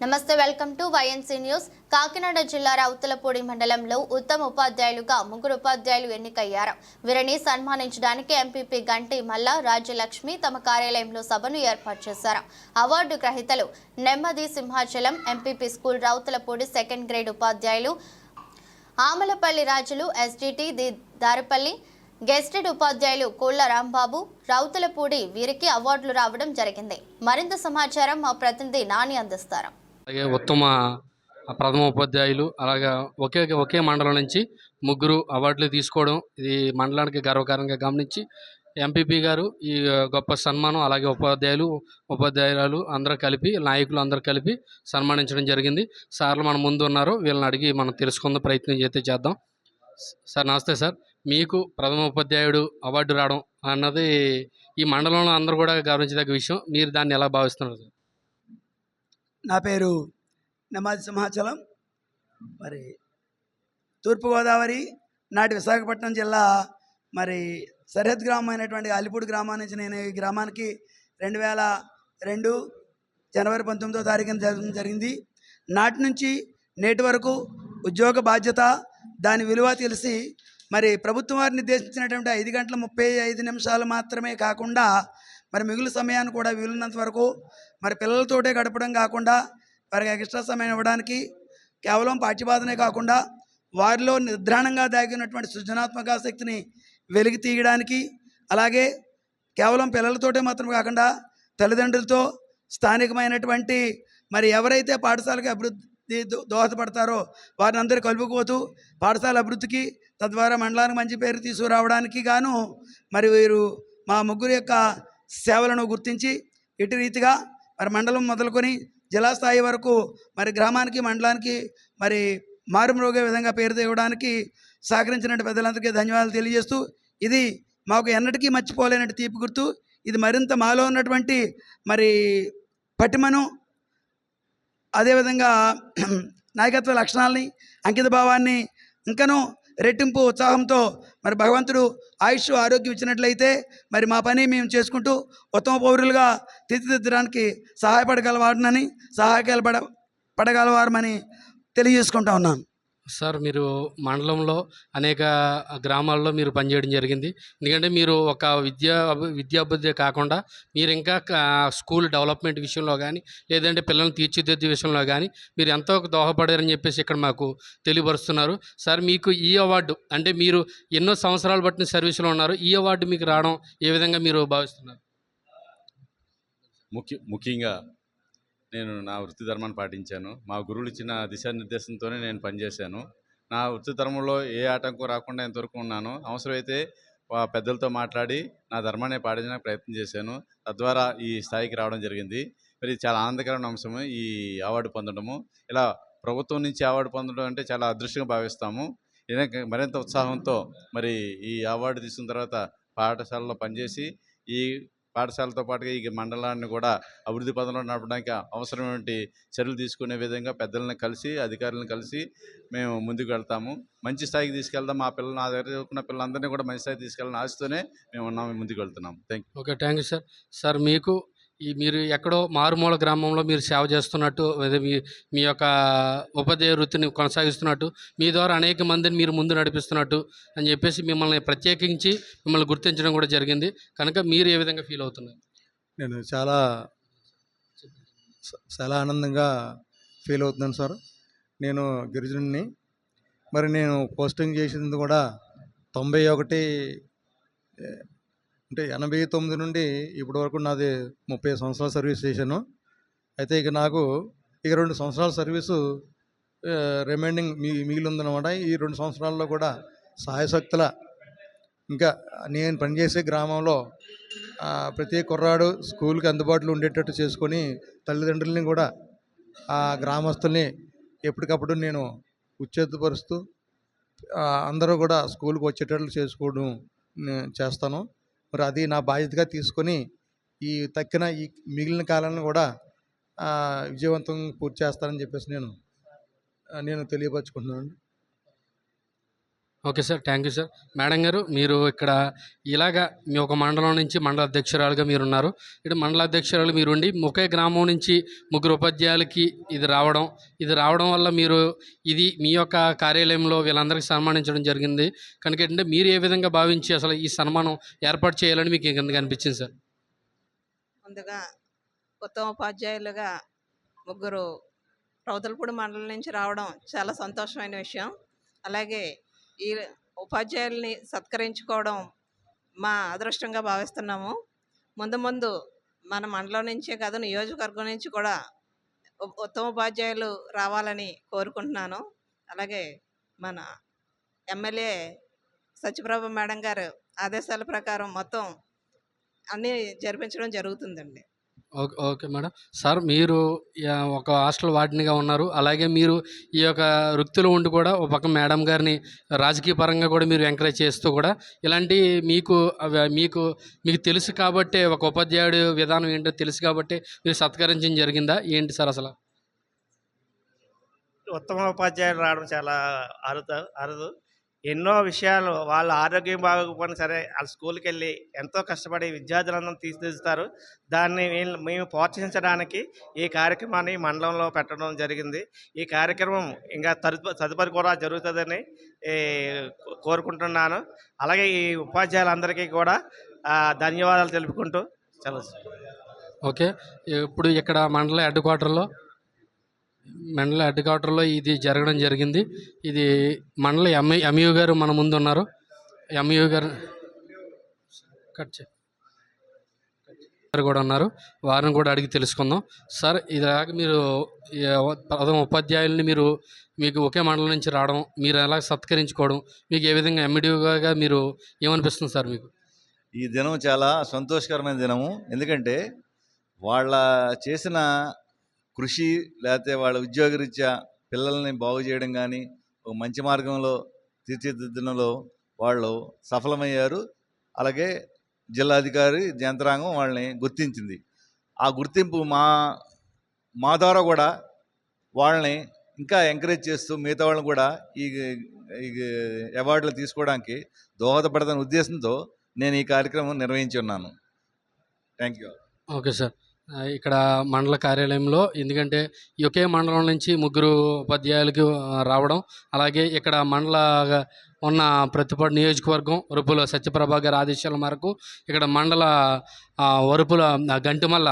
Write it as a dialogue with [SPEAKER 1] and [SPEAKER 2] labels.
[SPEAKER 1] నమస్తే welcome to YNC news Kakinada జిల్లా రౌతులపూడి మండలంలో ఉత్తమ ఉపాధ్యాయులుగా ముగ్గురు ఉపాధ్యాయులు ఎన్నికయ్యారు. వీరిని సన్మానించడానికి ఎంపీపీ గంటి మల్ల రాజ్యలక్ష్మి తమ కార్యాలయంలో సభను ఏర్పాటు చేశారు. Award గ్రహీతలు Nemmadi Simhachalam MPP school Rowthulapudi second grade ఉపాధ్యాయులు ఆమలపల్లి రాజులు ఎస్డిటి ది దారపల్లి గెస్టెడ్ ఉపాధ్యాయులు కోళ్ళ రాంబాబు రౌతులపూడి వీరికి అవార్డులు రావడం జరిగింది. మరింత సమాచారం మా ప్రతినిధి నాని అందిస్తారు.
[SPEAKER 2] అలాగే ఉత్తమ ప్రథమ ఉపాధ్యాయులు అలాగే ఒకే ఒకే మండలం నుంచి ముగ్గురు అవార్డులు తీసుకోవడం ఇది మండలానికి గర్వకారంగా గమనించి ఎంపీపీ గారు ఈ గొప్ప సన్మానం అలాగే ఉపాధ్యాయులు ఉపాధ్యాయురాలు అందరూ కలిపి నాయకులు అందరూ కలిపి సన్మానించడం జరిగింది. సార్లు మన ముందు ఉన్నారు వీళ్ళని అడిగి మనం తెలుసుకుందాం ప్రయత్నం చేస్తే చేద్దాం. సార్ నమస్తే సార్. మీకు ప్రథమ ఉపాధ్యాయుడు అవార్డు రావడం అన్నది ఈ మండలంలో అందరూ కూడా గమనించదగ్గ విషయం. మీరు దాన్ని ఎలా భావిస్తున్నారు సార్?
[SPEAKER 3] నా పేరు నమాజ్ సింహాచలం. మరి తూర్పుగోదావరి నాటి విశాఖపట్నం జిల్లా మరి సరిహద్ గ్రామం అయినటువంటి అలిపూడి గ్రామం నుంచి నేను ఈ గ్రామానికి రెండు వేల రెండు జనవరి పంతొమ్మిదో తారీఖున జరగడం జరిగింది. నాటి నుంచి నేటి వరకు ఉద్యోగ బాధ్యత దాని విలువ తెలిసి మరి ప్రభుత్వం వారు నిర్దేశించినటువంటి ఐదు గంటల ముప్పై ఐదు నిమిషాలు మాత్రమే కాకుండా మరి మిగులు సమయాన్ని కూడా వీలున్నంత వరకు మరి పిల్లలతోటే గడపడం కాకుండా వారికి ఎక్స్ట్రా సమయం ఇవ్వడానికి కేవలం పాఠ్యబాధనే కాకుండా వారిలో నిద్రాణంగా దాగినటువంటి సృజనాత్మక శక్తిని వెలికి తీయడానికి అలాగే కేవలం పిల్లలతోటే మాత్రం కాకుండా తల్లిదండ్రులతో స్థానికమైనటువంటి మరి ఎవరైతే పాఠశాలకు అభివృద్ధి దోహదపడతారో వారిని అందరూ కలుపుకోతూ పాఠశాల అభివృద్ధికి తద్వారా మండలానికి మంచి పేరు తీసుకురావడానికి గాను మరి వీరు మా ముగ్గురు యొక్క సేవలను గుర్తించి ఇటు రీతిగా మరి మండలం మొదలుకొని జిల్లా స్థాయి వరకు మరి గ్రామానికి మండలానికి మరి మారుమ్రోగే విధంగా పేరు తేవడానికి సహకరించిన పెద్దలందరికీ ధన్యవాదాలు తెలియజేస్తూ ఇది మాకు ఎన్నటికీ మర్చిపోలేనట్టు తీపి గుర్తు. ఇది మరింత మాలో ఉన్నటువంటి మరి పటిమను అదేవిధంగా నాయకత్వ లక్షణాలని అంకిత భావాన్ని ఇంకనూ రెట్టింపు ఉత్సాహంతో మరి భగవంతుడు ఆయుష్ ఆరోగ్యం ఇచ్చినట్లయితే మరి మా పని మేము చేసుకుంటూ ఉత్తమ పౌరులుగా తీర్చిదిద్దడానికి సహాయపడగలవాడనని సహాయపడ పడగలవారమని తెలియజేసుకుంటా ఉన్నాను.
[SPEAKER 2] సార్ మీరు మండలంలో అనేక గ్రామాల్లో మీరు పనిచేయడం జరిగింది. ఎందుకంటే మీరు ఒక విద్యా అభి- విద్యాభివృద్ధి కాకుండా మీరు ఇంకా స్కూల్ డెవలప్మెంట్ విషయంలో కానీ లేదంటే పిల్లల్ని తీర్చిదిద్దే విషయంలో కానీ మీరు ఎంతో దోహపడారని చెప్పేసి ఇక్కడ మాకు తెలియపరుస్తున్నారు. సార్ మీకు ఈ అవార్డు అంటే మీరు ఎన్నో సంవత్సరాలు బట్టిన సర్వీసులో ఉన్నారు. ఈ అవార్డు మీకు రావడం ఏ విధంగా మీరు భావిస్తున్నారు?
[SPEAKER 4] ముఖ్య ముఖ్యంగా నేను నా వృత్తి ధర్మాన్ని పాటించాను. మా గురువులు ఇచ్చిన దిశానిర్దేశంతోనే నేను పనిచేశాను. నా వృత్తి ధర్మంలో ఏ ఆటంకం రాకుండా ఎంతవరకు ఉన్నాను. అవసరమైతే పెద్దలతో మాట్లాడి నా ధర్మాన్ని పాటించడానికి ప్రయత్నం చేశాను. తద్వారా ఈ స్థాయికి రావడం జరిగింది. మరి చాలా ఆనందకరమైన అంశము. ఈ అవార్డు పొందడము. ఇలా ప్రభుత్వం నుంచి అవార్డు పొందడం అంటే చాలా అదృష్టంగా భావిస్తాము. మరింత ఉత్సాహంతో మరి ఈ అవార్డు తీసుకున్న తర్వాత పాఠశాలలో పనిచేసి ఈ పాఠశాలతో పాటుగా ఈ మండలాన్ని కూడా అభివృద్ధి పదంలో నడపడానికి అవసరమైన చర్యలు తీసుకునే విధంగా పెద్దలను కలిసి అధికారులను కలిసి మేము ముందుకు వెళ్తాము. మంచి స్థాయికి తీసుకెళ్దాం. మా పిల్లలు నా దగ్గర చదువుకున్న పిల్లలందరినీ కూడా మంచి స్థాయికి తీసుకెళ్ళాలని ఆశతోనే మేము ఉన్నాము ముందుకు వెళ్తున్నాం. Thank
[SPEAKER 2] okay thank you sir sir మీకు ఈ మీరు ఎక్కడో మారుమూల గ్రామంలో మీరు సేవ చేస్తున్నట్టు అదే మీ మీ యొక్క ఉపాధ్యాయ వృత్తిని కొనసాగిస్తున్నట్టు మీ ద్వారా అనేక మందిని మీరు ముందు నడిపిస్తున్నట్టు అని చెప్పేసి మిమ్మల్ని ప్రత్యేకించి మిమ్మల్ని గుర్తించడం కూడా జరిగింది. కనుక మీరు ఏ విధంగా ఫీల్ అవుతున్నారు?
[SPEAKER 5] నేను చాలా చాలా ఆనందంగా ఫీల్ అవుతున్నాను సార్. నేను గిరిజనుని మరి నేను పోస్టింగ్ చేసింది కూడా తొంభై ఒకటి అంటే ఎనభై తొమ్మిది నుండి ఇప్పటి వరకు నాది ముప్పై సంవత్సరాల సర్వీస్ చేశాను. అయితే ఇక నాకు ఇక రెండు సంవత్సరాల సర్వీసు రిమైండింగ్ మీ మిగిలి ఉందన్నమాట ఈ రెండు సంవత్సరాల్లో కూడా సహాయశక్తుల ఇంకా నేను పనిచేసే గ్రామంలో ప్రతి కుర్రాడు స్కూల్కి అందుబాటులో ఉండేటట్టు చేసుకొని తల్లిదండ్రులని కూడా ఆ గ్రామస్తుల్ని ఎప్పటికప్పుడు నేను ఉచ్చేతపరుస్తూ అందరూ కూడా స్కూల్కి వచ్చేటట్లు చేసుకోవడం నేను చేస్తాను. మరి అది నా బాధ్యతగా తీసుకొని ఈ తక్కిన ఈ మిగిలిన కాలాన్ని కూడా విజయవంతం పూర్తి చేస్తానని చెప్పేసి నేను నేను తెలియపరచుకుంటున్నాను.
[SPEAKER 2] Okay sir thank you sir. Madam గారు మీరు ఇక్కడ ఇలాగా మీ ఒక మండలం నుంచి మండల అధ్యక్షురాలుగా మీరు ఉన్నారు ఇక్కడ మండల అధ్యక్షురాలు మీరు ఉండి ఒకే గ్రామం నుంచి ముగ్గురు ఉపాధ్యాయులకి ఇది రావడం ఇది రావడం వల్ల మీరు ఇది మీ యొక్క కార్యాలయంలో వీళ్ళందరికీ సన్మానించడం జరిగింది. కనుక ఏంటంటే మీరు ఏ విధంగా భావించి అసలు ఈ సన్మానం ఏర్పాటు చేయాలని మీకు ఎందుకు అనిపించింది సార్?
[SPEAKER 6] ముందుగా ఉత్తమ ఉపాధ్యాయులుగా ముగ్గురు రౌతులపూడి మండలం నుంచి రావడం చాలా సంతోషమైన విషయం. అలాగే ఈ ఉపాధ్యాయుల్ని సత్కరించుకోవడం మా అదృష్టంగా భావిస్తున్నాము. ముందు ముందు మన మండలం నుంచే కాదు నియోజకవర్గం నుంచి కూడా ఉత్తమ ఉపాధ్యాయులు రావాలని కోరుకుంటున్నాను. అలాగే మన ఎమ్మెల్యే సత్యప్రభ మేడం గారు ఆదేశాల ప్రకారం మొత్తం అన్నీ జరిపించడం జరుగుతుందండి.
[SPEAKER 2] Okay okay madam. సార్ మీరు ఒక హాస్టల్ వార్డెన్గా ఉన్నారు. అలాగే మీరు ఈ యొక్క వృత్తిలో ఉండి కూడా ఒక పక్క మేడం గారిని రాజకీయ పరంగా కూడా మీరు ఎంకరేజ్ చేస్తూ కూడా ఇలాంటి మీకు మీకు మీకు తెలుసు కాబట్టి ఒక ఉపాధ్యాయుడు విధానం ఏంటో తెలుసు కాబట్టి మీరు సత్కరించడం జరిగిందా? ఏంటి సార్ అసలు?
[SPEAKER 7] ఉత్తమ ఉపాధ్యాయులు రావడం చాలా అరుదు అరుదు ఎన్నో విషయాలు వాళ్ళ ఆరోగ్యం బాగోకపోయినా సరే వాళ్ళ స్కూల్కి వెళ్ళి ఎంతో కష్టపడి విద్యార్థులందరూ తీర్చిదిద్దుతారు దాన్ని మేము ప్రోత్సహించడానికి ఈ కార్యక్రమాన్ని మండలంలో పెట్టడం జరిగింది. ఈ కార్యక్రమం ఇంకా తదుప తదుపరి కూడా జరుగుతుందని కోరుకుంటున్నాను. అలాగే ఈ ఉపాధ్యాయులందరికీ కూడా ధన్యవాదాలు తెలుపుకుంటూ చాలా
[SPEAKER 2] ఓకే. ఇప్పుడు ఇక్కడ మండల హెడ్ క్వార్టర్లో? మండల హెడ్ క్వార్టర్లో ఇది జరగడం జరిగింది. ఇది మండల ఎంఈ ఎంఈఓ గారు మన ముందు ఉన్నారు ఎంఈఓ గారు కట్ చేయారు కూడా ఉన్నారు. వారిని కూడా అడిగి తెలుసుకుందాం. సార్ ఇలాగ మీరు ఈ ప్రథమ ఉపాధ్యాయుల్ని మీరు మీకు ఒకే మండలం నుంచి రావడం మీరు ఎలా సత్కరించుకోవడం మీకు ఏ విధంగా ఎంఈడిగా మీరు ఏమనిపిస్తుంది సార్ మీకు?
[SPEAKER 8] ఈ దినం చాలా సంతోషకరమైన దినము. ఎందుకంటే వాళ్ళ చేసిన కృషి లేకపోతే వాళ్ళ ఉద్యోగరీత్యా పిల్లల్ని బాగు చేయడం కానీ ఒక మంచి మార్గంలో తీర్చిదిద్దడంలో వాళ్ళు సఫలమయ్యారు. అలాగే జిల్లాధికారి యంత్రాంగం వాళ్ళని గుర్తించింది. ఆ గుర్తింపు మా మా ద్వారా కూడా వాళ్ళని ఇంకా ఎంకరేజ్ చేస్తూ మిగతా వాళ్ళని కూడా ఈ ఈ అవార్డులు తీసుకోవడానికి దోహదపడదనే ఉద్దేశంతో నేను ఈ కార్యక్రమం నిర్వహించి ఉన్నాను. Thank you
[SPEAKER 2] okay sir. ఇక్కడ మండల కార్యాలయంలో ఎందుకంటే ఒకే మండలం నుంచి ముగ్గురు ఉపాధ్యాయులకి రావడం అలాగే ఇక్కడ మండల ఉన్న ప్రతిపాడు నియోజకవర్గం వరుపుల సత్యప్రభ గారి ఆదేశాల మేరకు ఇక్కడ మండల వరుపుల గంటిమల్ల